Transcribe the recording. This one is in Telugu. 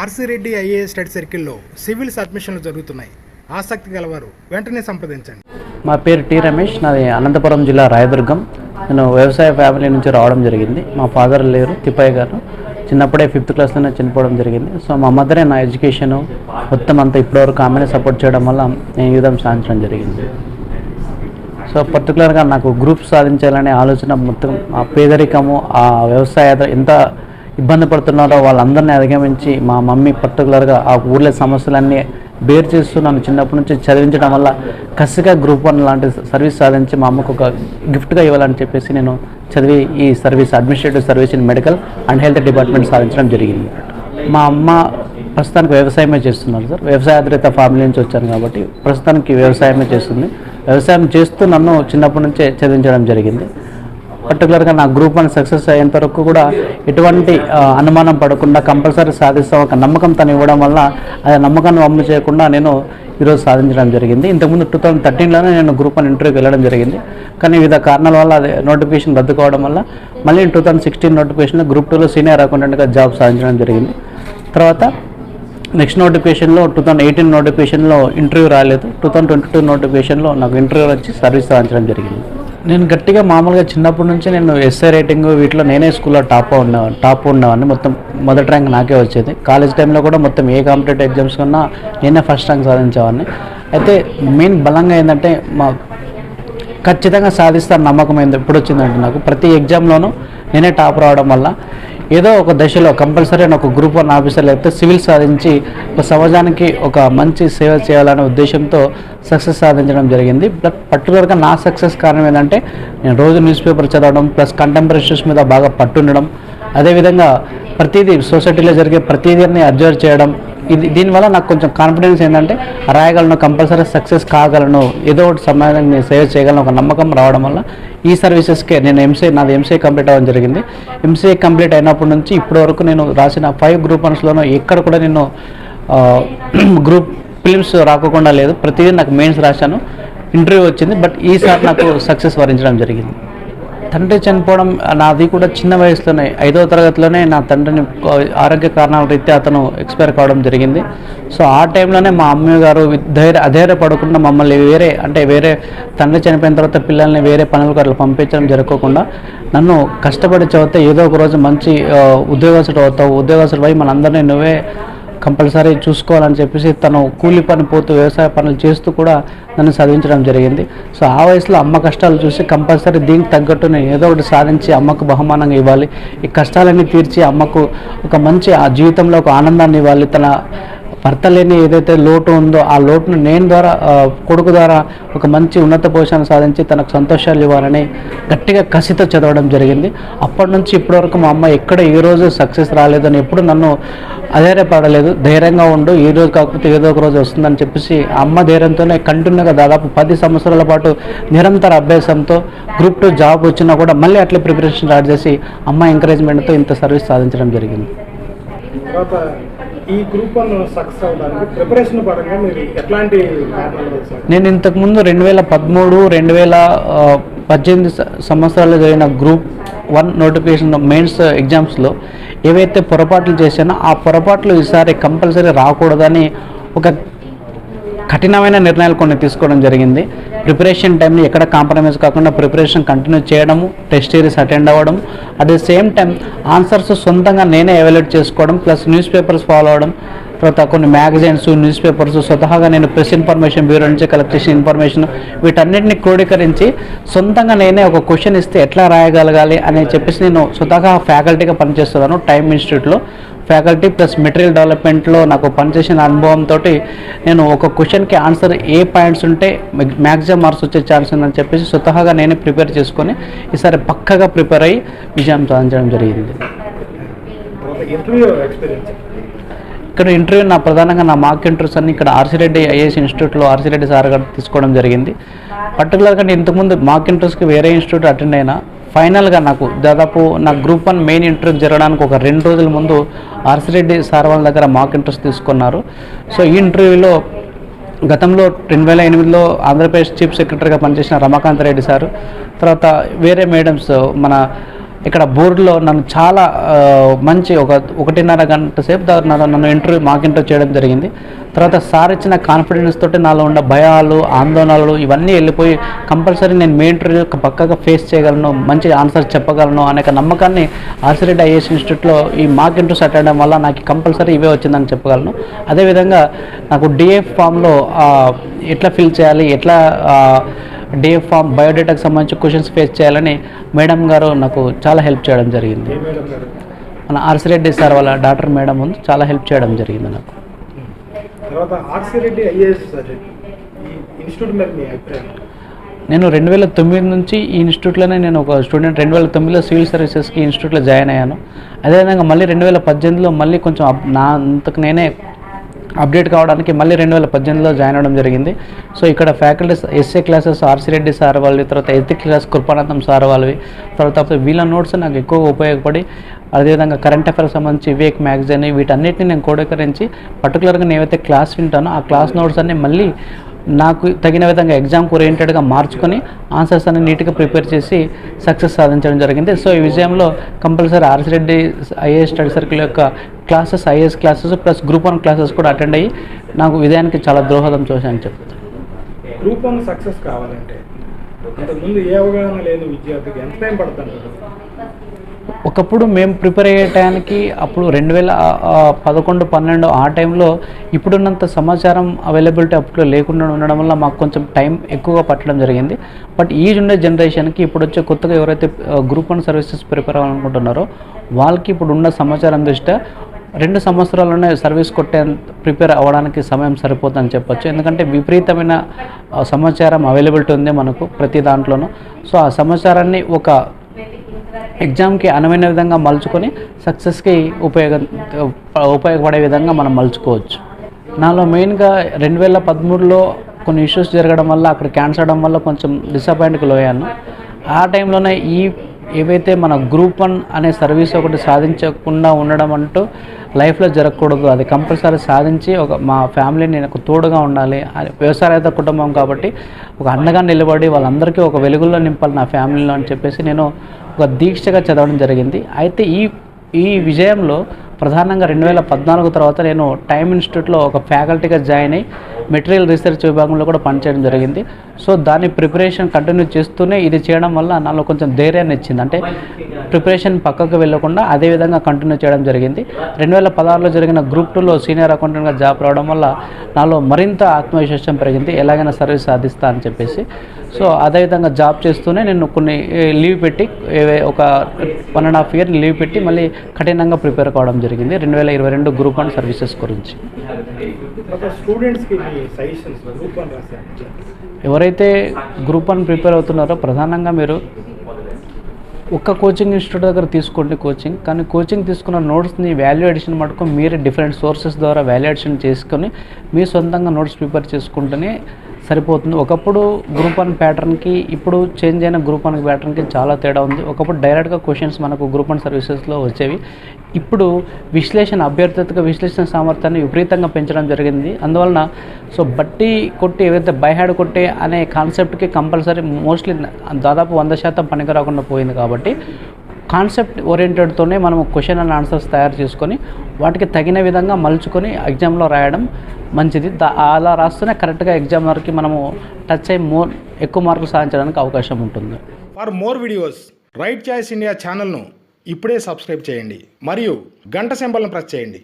ఆర్సీ రెడ్డి ఐఏఎస్ స్టడీ సర్కిల్లో సివిల్స్ అడ్మిషన్లు జరుగుతున్నాయి. ఆసక్తి గలవారు వెంటనే సంప్రదించండి. మా పేరు టి రమేష్ నాది అనంతపురం జిల్లా రాయదుర్గం. నేను వ్యవసాయ ఫ్యామిలీ నుంచి రావడం జరిగింది. మా ఫాదర్ లేరు తిప్పయ్య గారు. చిన్నప్పుడే ఫిఫ్త్ క్లాస్లోనే చనిపోవడం జరిగింది. సో మా మదరే నా ఎడ్యుకేషను మొత్తం అంతా ఇప్పటివరకు ఆమెనే సపోర్ట్ చేయడం వల్ల నేను ఈ సాధించడం జరిగింది. సో పర్టికులర్గా నాకు గ్రూప్ సాధించాలనే ఆలోచన మొత్తం ఆ పేదరికము ఆ వ్యవసాయ ఎంత ఇబ్బంది పడుతున్నారో వాళ్ళందరినీ అధిగమించి మా మమ్మీ పర్టికులర్గా ఆ ఊర్లో సమస్యలన్నీ బేర్ చేస్తూ నన్ను చిన్నప్పటి నుంచి చదివించడం వల్ల కసిగా గ్రూప్ వన్ లాంటి సర్వీస్ సాధించి మా అమ్మకు ఒక గిఫ్ట్గా ఇవ్వాలని చెప్పేసి నేను చదివి ఈ service administrative service in medical and health department సాధించడం జరిగింది. మా అమ్మ ప్రస్తుతానికి వ్యవసాయమే చేస్తున్నారు సార్. వ్యవసాయ ఆధారిత ఫ్యామిలీ నుంచి వచ్చాను కాబట్టి ప్రస్తుతానికి వ్యవసాయమే చేస్తుంది. వ్యవసాయం చేస్తూ నన్ను చిన్నప్పటి నుంచే చదివించడం జరిగింది. పర్టికులర్గా నా గ్రూప్ వన్ సక్సెస్ అయ్యేంత వరకు కూడా ఎటువంటి అనుమానం పడకుండా కంపల్సరీ సాధిస్తాం. ఒక నమ్మకం తను ఇవ్వడం వల్ల ఆ నమ్మకాన్ని అమలు చేయకుండా నేను ఈరోజు సాధించడం జరిగింది. ఇంతకుముందు టూ థౌజండ్ థర్టీన్లోనే నేను గ్రూప్ వన్ ఇంటర్వ్యూకి వెళ్ళడం జరిగింది. కానీ వివిధ కారణాల వల్ల అది నోటిఫికేషన్ రద్దు కావడం వల్ల మళ్ళీ టూ థౌజండ్ సిక్స్టీన్ నోటిఫికేషన్లో గ్రూప్ టూలో సీనియర్ అకౌంటెంట్గా జాబ్ సాధించడం జరిగింది. తర్వాత నెక్స్ట్ నోటిఫికేషన్లో టూ థౌసండ్ ఎయిటీన్ నోటిఫికేషన్లో ఇంటర్వ్యూ రాలేదు. టూ థౌసండ్ ట్వంటీ టూ నోటిఫికేషన్లో నాకు ఇంటర్వ్యూ వచ్చి సర్వీస్ సాధించడం జరిగింది. నేను గట్టిగా మామూలుగా చిన్నప్పటి నుంచి నేను ఎస్ఐ రేటింగ్ వీటిలో నేనే స్కూల్లో టాప్ ఉండేవాడిని టాప్ ఉండేవాడిని. మొత్తం మొదటి ర్యాంక్ నాకే వచ్చేది. కాలేజ్ టైంలో కూడా మొత్తం ఏ కాంపిటేటివ్ ఎగ్జామ్స్ కన్నా నేనే ఫస్ట్ ర్యాంక్ సాధించేవాడిని. అయితే మెయిన్ బలంగా ఏంటంటే మా ఖచ్చితంగా సాధిస్తాను నమ్మకం ఏంది ఎప్పుడు వచ్చిందంటే నాకు. ప్రతి ఎగ్జామ్లోనూ నేనే టాప్ రావడం వల్ల ఏదో ఒక దశలో కంపల్సరీ అని ఒక గ్రూప్ వన్ ఆఫీసర్ లేకపోతే సివిల్ సాధించి ఒక సమాజానికి ఒక మంచి సేవ చేయాలనే ఉద్దేశంతో సక్సెస్ సాధించడం జరిగింది. బట్ పర్టికులర్గా నా సక్సెస్ కారణం ఏంటంటే నేను రోజు న్యూస్ పేపర్ చదవడం ప్లస్ కంటెంపరీ ఇష్యూస్ మీద బాగా పట్టుండడం. అదేవిధంగా ప్రతిదీ సొసైటీలో జరిగే ప్రతిదీని అబ్జర్వ్ చేయడం ఇది దీనివల్ల నాకు కొంచెం కాన్ఫిడెన్స్ ఏంటంటే రాయగలను కంపల్సరీ సక్సెస్ కాగలను ఏదో ఒకటి సమయాన్ని నేను సేవ్ చేయగలను ఒక నమ్మకం రావడం వల్ల ఈ సర్వీసెస్కే నేను ఎంసీఏ నాది ఎంసీఏ కంప్లీట్ అవ్వడం జరిగింది. ఎంసీఏ కంప్లీట్ అయినప్పటి నుంచి ఇప్పటి వరకు నేను రాసిన ఫైవ్ గ్రూప్ వన్స్లోనూ ఎక్కడ కూడా నేను గ్రూప్ ఫిలిమ్స్ రాకుండా లేదు. ప్రతిదీ నాకు మెయిన్స్ రాశాను. ఇంటర్వ్యూ వచ్చింది బట్ ఈసారి నాకు సక్సెస్ వరించడం జరిగింది. తండ్రి చనిపోవడం నాది కూడా చిన్న వయసులోనే ఐదవ తరగతిలోనే నా తండ్రిని ఆరోగ్య కారణాల రీత్యా అతను ఎక్స్పైర్ కావడం జరిగింది. సో ఆ టైంలోనే మా అమ్మ గారు ధైర్య అధైర్యపడకుండా మమ్మల్ని వేరే అంటే వేరే తండ్రి చనిపోయిన తర్వాత పిల్లల్ని వేరే పనులకు అట్లా పంపించడం జరగకుండా నన్ను కష్టపడి చదివితే ఏదో ఒక రోజు మంచి ఉద్యోగస్తుడు అవుతావు ఉద్యోగస్తుడు పోయి మనందరినీ నువ్వే కంపల్సరీ చూసుకోవాలని చెప్పేసి తను కూలి పని పోతూ వ్యవసాయ పనులు చేస్తూ కూడా నన్ను చదివించడం జరిగింది. సో ఆ వయసులో అమ్మ కష్టాలు చూసి కంపల్సరీ దీనికి తగ్గట్టు నేను ఏదో ఒకటి సాధించి అమ్మకు బహుమానంగా ఇవ్వాలి. ఈ కష్టాలన్నీ తీర్చి అమ్మకు ఒక మంచి ఆ జీవితంలో ఒక ఆనందాన్ని ఇవ్వాలి. తన భర్త లేని ఏదైతే లోటు ఉందో ఆ లోటును నేను ద్వారా కొడుకు ద్వారా ఒక మంచి ఉన్నత పోషణ సాధించి తనకు సంతోషాలు ఇవ్వాలని గట్టిగా కసితో చదవడం జరిగింది. అప్పటి నుంచి ఇప్పటి వరకు మా అమ్మ ఎక్కడ ఏ రోజు సక్సెస్ రాలేదని ఎప్పుడు నన్ను అధైర్యపడలేదు. ధైర్యంగా ఉండు ఈ రోజు కాకపోతే ఏదో ఒక రోజు వస్తుందని చెప్పేసి అమ్మ ధైర్యంతోనే కంటిన్యూగా దాదాపు పది సంవత్సరాల పాటు నిరంతర అభ్యాసంతో గ్రూప్ టూ జాబ్ వచ్చినా కూడా మళ్ళీ అట్లే ప్రిపరేషన్ స్టార్ట్ చేసి అమ్మ ఎంకరేజ్మెంట్తో ఇంత సర్వీస్ సాధించడం జరిగింది. ఈ గ్రూప్ వన్ సక్సెస్ అవడానికి ప్రిపరేషన్ పరంగా మీరు ఎట్లాంటి నేను ఇంతకుముందు రెండు వేల పదమూడు రెండు వేల పద్దెనిమిది సంవత్సరాలు జరిగిన గ్రూప్ వన్ నోటిఫికేషన్ మెయిన్స్ ఎగ్జామ్స్లో ఏవైతే పొరపాట్లు చేశానో ఆ పొరపాట్లు ఈసారి కంపల్సరీ రాకూడదని ఒక కఠినమైన నిర్ణయాలు కొన్ని తీసుకోవడం జరిగింది. ప్రిపరేషన్ టైంని ఎక్కడ కాంప్రమైజ్ కాకుండా ప్రిపరేషన్ కంటిన్యూ చేయడము టెస్ట్ సిరీస్ అటెండ్ అవ్వడం at the same time answers సొంతంగా నేనే ఎవాల్యుయేట్ చేసుకోవడం ప్లస్ న్యూస్ పేపర్స్ ఫాలో అవడం తర్వాత కొన్ని మ్యాగజైన్స్ న్యూస్ పేపర్స్ స్వతహాగా నేను ప్రెస్ ఇన్ఫర్మేషన్ బ్యూరో నుంచి కలెక్ట్ చేసిన ఇన్ఫర్మేషన్ వీటన్నిటిని క్రోడీకరించి సొంతంగా నేనే ఒక క్వశ్చన్ ఇస్తే ఎట్లా రాయగలగాలి అని చెప్పేసి నేను స్వతహా ఫ్యాకల్టీగా పనిచేస్తున్నాను టైమ్ ఇన్స్టిట్యూట్లో. ఫ్యాకల్టీ ప్లస్ మెటీరియల్ డెవలప్మెంట్లో నాకు పనిచేసిన అనుభవంతో నేను ఒక క్వశ్చన్కి ఆన్సర్ ఏ పాయింట్స్ ఉంటే మ్యాక్సిమం మార్క్స్ వచ్చే ఛాన్స్ ఉందని చెప్పేసి స్వతహాగా నేనే ప్రిపేర్ చేసుకొని ఈసారి పక్కగా ప్రిపేర్ అయ్యి విజయం సాధించడం జరిగింది. ఇక్కడ ఇంటర్వ్యూ నా ప్రధానంగా నా మార్క్ ఇంటర్వ్యూస్ అన్ని ఇక్కడ ఆర్సిరెడ్డి ఐఏఎస్ ఇన్స్టిట్యూట్లో ఆర్సిరెడ్డి సార్ గారు తీసుకోవడం జరిగింది. పర్టికులర్గా నేను ఇంతకుముందు మార్క్ ఇంటర్వ్యూస్కి వేరే ఇన్స్టిట్యూట్ అటెండ్ అయినా ఫైనల్గా నాకు దాదాపు నా గ్రూప్ వన్ మెయిన్ ఇంటర్వ్యూ జరగడానికి ఒక రెండు రోజుల ముందు ఆర్సిరెడ్డి సార్ వాళ్ళ దగ్గర మాక్ ఇంట్రెస్ట్ తీసుకున్నారు. సో ఈ ఇంటర్వ్యూలో గతంలో రెండు వేల ఎనిమిదిలో ఆంధ్రప్రదేశ్ చీఫ్ సెక్రటరీగా పనిచేసిన రమాకాంత్ రెడ్డి సారు తర్వాత వేరే మేడమ్స్ మన ఇక్కడ బోర్డులో నన్ను చాలా మంచి ఒక ఒకటిన్నర గంట సేపు దగ్గర నన్ను నన్ను ఇంటర్వ్యూ మాక్ ఇంటర్వ్యూ చేయడం జరిగింది. తర్వాత సార్ ఇచ్చిన కాన్ఫిడెన్స్ తోటి నాలో ఉన్న భయాలు ఆందోళనలు ఇవన్నీ వెళ్ళిపోయి కంపల్సరీ నేను మీ ఇంటర్వ్యూ పక్కగా ఫేస్ చేయగలను మంచి ఆన్సర్ చెప్పగలను అనే నమ్మకాన్ని ఆర్సిరెడ్డి ఐఏఎస్ ఇన్స్టిట్యూట్లో ఈ మాక్ ఇంటర్వ్యూస్ అటెండ్ అవ్వడం వల్ల నాకు కంపల్సరీ ఇవే వచ్చిందని చెప్పగలను. అదేవిధంగా నాకు డిఎఫ్ ఫామ్లో ఎట్లా ఫిల్ చేయాలి ఎట్లా డిఎఫ్ ఫామ్ బయోడేటాకి సంబంధించి క్వశ్చన్స్ ఫేస్ చేయాలని మేడం గారు నాకు చాలా హెల్ప్ చేయడం జరిగింది. మన ఆర్సిరెడ్డి సార్ వాళ్ళ డాక్టర్ మేడం ఉంది చాలా హెల్ప్ చేయడం జరిగింది నాకు. ఆర్సీ రెడ్డి మీద నేను రెండు వేల తొమ్మిది నుంచి ఈ ఇన్స్టిట్యూట్లోనే నేను ఒక స్టూడెంట్ రెండు వేల తొమ్మిదిలో సివిల్ సర్వీసెస్కి ఇన్స్టిట్యూట్లో జాయిన్ అయ్యాను. అదేవిధంగా మళ్ళీ రెండు వేల పద్దెనిమిదిలో మళ్ళీ కొంచెం నా అంతకు నేనే అప్డేట్ కావడానికి మళ్ళీ రెండు వేల పద్దెనిమిదిలో జాయిన్ అవ్వడం జరిగింది. సో ఇక్కడ ఫ్యాకల్టీస్ ఎస్ఏ క్లాసెస్ ఆర్సి రెడ్డి సార్ వాళ్ళవి తర్వాత ఎయిత్ క్లాస్ కృపానందం సార్ వాళ్ళవి తర్వాత వీళ్ళ నోట్స్ నాకు ఎక్కువగా ఉపయోగపడి అదేవిధంగా కరెంట్ అఫైర్స్ సంబంధించి వివేక్ మ్యాగజైన్ వీటన్నిటిని నేను కోడీకరించి పర్టికులర్గా నేనైతే క్లాస్ వింటానో ఆ క్లాస్ నోట్స్ అన్ని మళ్ళీ నాకు తగిన విధంగా ఎగ్జామ్కి ఓరియంటెడ్గా మార్చుకొని ఆన్సర్స్ అన్ని నీట్గా ప్రిపేర్ చేసి సక్సెస్ సాధించడం జరిగింది. సో ఈ విజయంలో compulsory RC Reddy IAS study circle యొక్క classes IAS classes plus group one classes కూడా అటెండ్ అయ్యి నాకు విజయానికి చాలా దోహదం చేశాయని చెప్తాను గ్రూప్ వన్ సక్సెస్ కావాలంటే అంతకుముందు ఏ అవగాహన లేదు విద్యార్థికి? ఎంత టైం పడుతుంది? ఒకప్పుడు మేము ప్రిపేర్ అయ్యే టైంకి అప్పుడు రెండు వేల పదకొండు పన్నెండు ఆ టైంలో ఇప్పుడున్నంత సమాచారం అవైలబిలిటీ అప్పుడు లేకుండా ఉండడం వల్ల మాకు కొంచెం టైం ఎక్కువగా పట్టడం జరిగింది. బట్ ఈ ఉండే జనరేషన్కి ఇప్పుడు వచ్చే కొత్తగా ఎవరైతే గ్రూప్ వన్ సర్వీసెస్ ప్రిపేర్ అవ్వాలనుకుంటున్నారో వాళ్ళకి ఇప్పుడు ఉన్న సమాచారం దృష్ట్యా రెండు సంవత్సరాల్లోనే సర్వీస్ కొట్టే ప్రిపేర్ అవ్వడానికి సమయం సరిపోతుందని చెప్పొచ్చు. ఎందుకంటే విపరీతమైన సమాచారం అవైలబిలిటీ ఉంది మనకు ప్రతి దాంట్లోనూ. సో ఆ సమాచారాన్ని ఒక ఎగ్జామ్కి అనువైన విధంగా మలుచుకొని సక్సెస్కి ఉపయోగ ఉపయోగపడే విధంగా మనం మలుచుకోవచ్చు. నాలో మెయిన్గా రెండు వేల పదమూడులో కొన్ని ఇష్యూస్ జరగడం వల్ల అక్కడ క్యాన్సర్ అవడం వల్ల కొంచెం డిసప్పాయింట్కి లోయాను ఆ టైంలోనే ఈ ఏవైతే మన గ్రూప్ వన్ అనే సర్వీస్ ఒకటి సాధించకుండా ఉండడం అంటూ లైఫ్లో జరగకూడదు. అది కంపల్సరీ సాధించి ఒక మా ఫ్యామిలీ నేను ఒక తోడుగా ఉండాలి. అది వ్యవసాయత కుటుంబం కాబట్టి ఒక అండగా నిలబడి వాళ్ళందరికీ ఒక వెలుగులో నింపాలి నా ఫ్యామిలీలో అని చెప్పేసి నేను ఒక దీక్షగా చదవడం జరిగింది. అయితే ఈ ఈ విజయంలో ప్రధానంగా రెండు వేల పద్నాలుగు తర్వాత నేను టైమ్ ఇన్స్టిట్యూట్లో ఒక ఫ్యాకల్టీగా జాయిన్ అయ్యి మెటీరియల్ రీసెర్చ్ విభాగంలో కూడా పనిచేయడం జరిగింది. సో దాని ప్రిపరేషన్ కంటిన్యూ చేస్తూనే ఇది చేయడం వల్ల నాలో కొంచెం ధైర్యాన్ని ఇచ్చింది. అంటే ప్రిపరేషన్ పక్కకు వెళ్ళకుండా అదే విధంగా కంటిన్యూ చేయడం జరిగింది. రెండు వేల పదహారులో జరిగిన గ్రూప్ టూలో సీనియర్ అకౌంటెంట్గా జాబ్ రావడం వల్ల నాలో మరింత ఆత్మవిశ్వాసం పెరిగింది. ఎలాగైనా సర్వీస్ సాధిస్తా అని చెప్పేసి. సో అదేవిధంగా జాబ్ చేస్తూనే నేను కొన్ని లీవ్ పెట్టి ఒక one and half year leave పెట్టి మళ్ళీ కఠినంగా ప్రిపేర్ కావడం జరిగింది. రెండు వేల ఇరవై రెండు గ్రూప్ వన్ సర్వీసెస్ గురించి. ఎవరైతే గ్రూప్ వన్ ప్రిపేర్ అవుతున్నారో ప్రధానంగా మీరు ఒక్క కోచింగ్ ఇన్స్టిట్యూట్ దగ్గర తీసుకోండి కోచింగ్ కానీ కోచింగ్ తీసుకున్న నోట్స్ని వాల్యూ ఎడిషన్ మటుకు మీరే డిఫరెంట్ సోర్సెస్ ద్వారా వాల్యూ ఎడిషన్ చేసుకొని మీ సొంతంగా నోట్స్ ప్రిపేర్ చేసుకుంటేనే సరిపోతుంది. ఒకప్పుడు గ్రూప్ వన్ ప్యాటర్న్కి ఇప్పుడు చేంజ్ అయిన గ్రూప్ వన్ ప్యాటర్న్కి చాలా తేడా ఉంది. ఒకప్పుడు డైరెక్ట్గా క్వశ్చన్స్ మనకు గ్రూప్ వన్ సర్వీసెస్లో వచ్చేవి. ఇప్పుడు విశ్లేషణ అభ్యర్థిత విశ్లేషణ సామర్థ్యాన్ని విపరీతంగా పెంచడం జరిగింది. అందువలన సో బట్టి కొట్టి ఏదైతే బైహాడ్ కొట్టే అనే కాన్సెప్ట్కి కంపల్సరీ మోస్ట్లీ దాదాపు వంద శాతం పనికి రాకుండా పోయింది కాబట్టి కాన్సెప్ట్ ఓరియంటెడ్తోనే మనం క్వశ్చన్ అండ్ ఆన్సర్స్ తయారు చేసుకొని వాటికి తగిన విధంగా మలుచుకొని ఎగ్జామ్లో రాయడం మంచిది. అలా రాస్తేనే కరెక్ట్గా ఎగ్జామ్ వరకు మనము టచ్ అయ్యి మోర్ ఎక్కువ మార్కులు సాధించడానికి అవకాశం ఉంటుంది. For more videos right choice India ఛానల్ను ఇప్పుడే సబ్స్క్రైబ్ చేయండి. మరియు గంట సింబల్ను ప్రెస్ చేయండి.